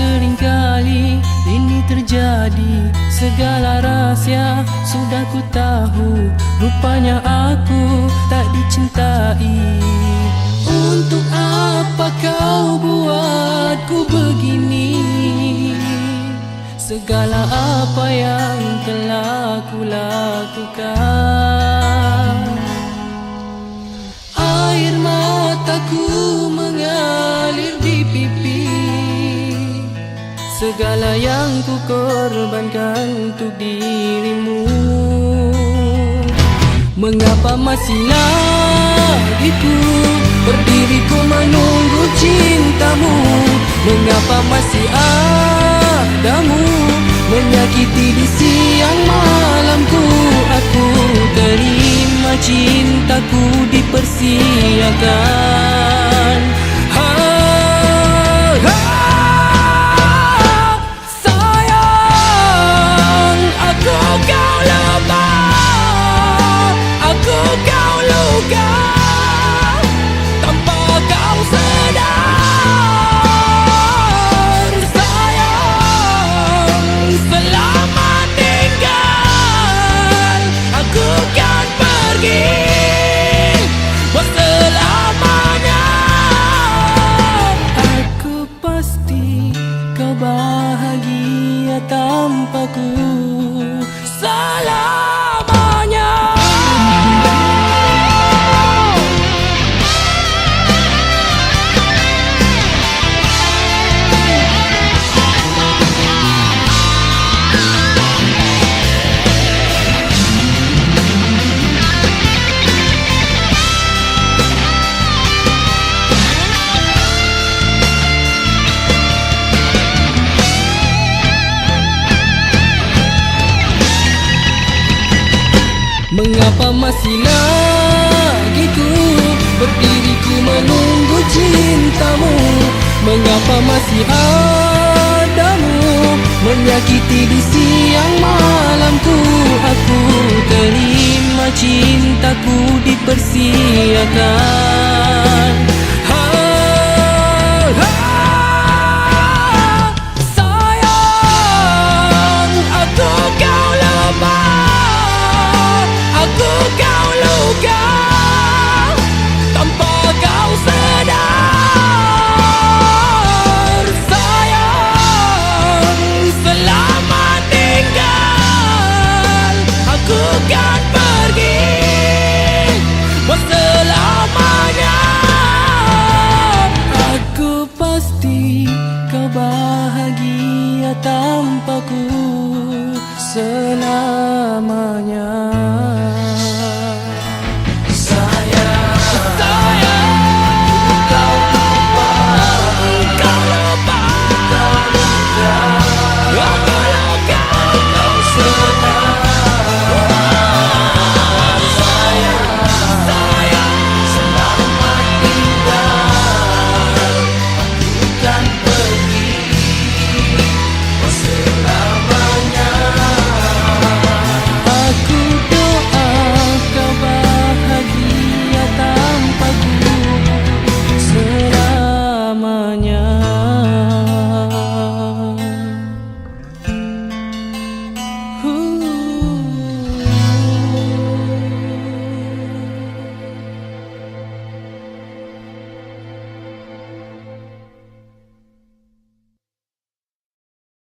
seringkali ini terjadi. Segala rahsia sudah ku tahu rupanya aku tak dicintai. Untuk apa kau buatku begini? Segala apa yang telah ku lakukan. Segala yang ku korbankan untuk dirimu. Mengapa masih lagi ku Berdiri ku menunggu cintamu. Mengapa masih adamu? Menyakiti di siang malamku. Aku terima cintaku dipersiakan tanpaku Mengapa masih lagi ku Berdiri ku menunggu cintamu? Mengapa masih adamu Menyakiti di siang malamku Aku terima cintaku dipersiakan bahagia tanpaku selamanya.